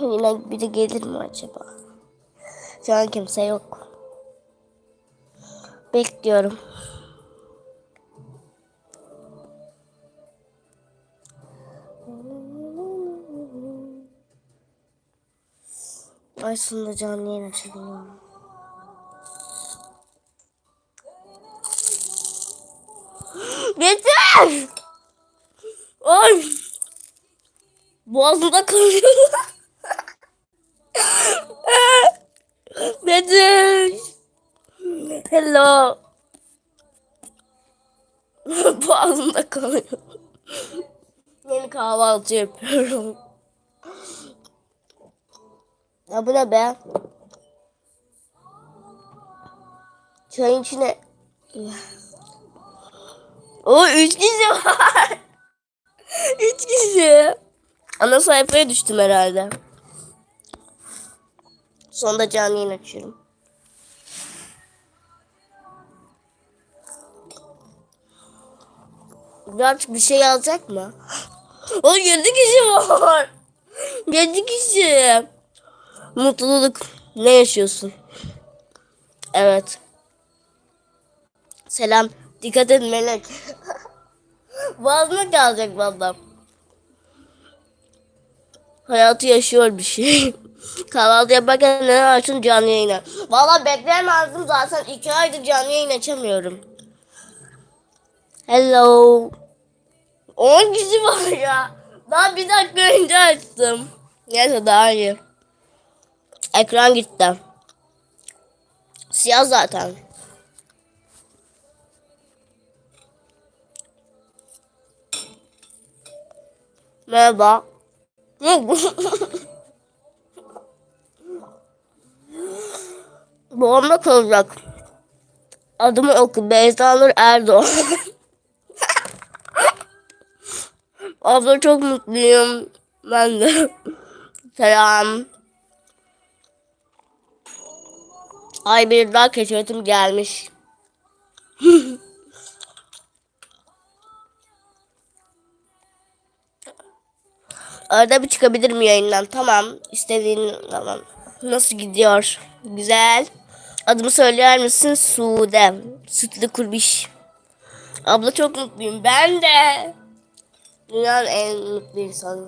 Yine biri gelir mi acaba? Şu an kimse yok. Bekliyorum. Aslında canlı yayın açalım. Yeter! Ay! Boğazımda kalıyor. Hello! Boğazımda kalıyor. Yeni kahvaltı yapıyorum. Ya bu ne be? Çayın içine... O üç kişi var. üç kişi. Ana sayfaya düştüm herhalde. Sonunda canlı yayın açıyorum. Birazcık bir şey yazacak mı? O yedi kişi var. Yedi kişi. Mutluluk. Ne yaşıyorsun? Evet. Selam. Dikkat et Melek. Boğazına kalacak valla. Hayatı yaşıyor bir şey. Kahvaltı yaparken neden açın canlı yayını? Valla bekleyemezdim zaten. iki aydır canlı yayın açamıyorum. Hello. 10 kişi var ya. Daha bir dakika önce açtım. Neyse daha iyi. Ekran gitti. Siyah zaten. Merhaba. Boğazımda kalacak. Adımı oku. Beyza Nur Erdoğan. Abla çok mutluyum. Ben de. Selam. Ay bir daha keşfetim gelmiş. Arada bir çıkabilir mi yayından? Tamam. İstediğin zaman. Nasıl gidiyor? Güzel. Adımı söyler misin? Sude. Sütlü kurbiş. Abla çok mutluyum. Ben de. Leon and Wilson.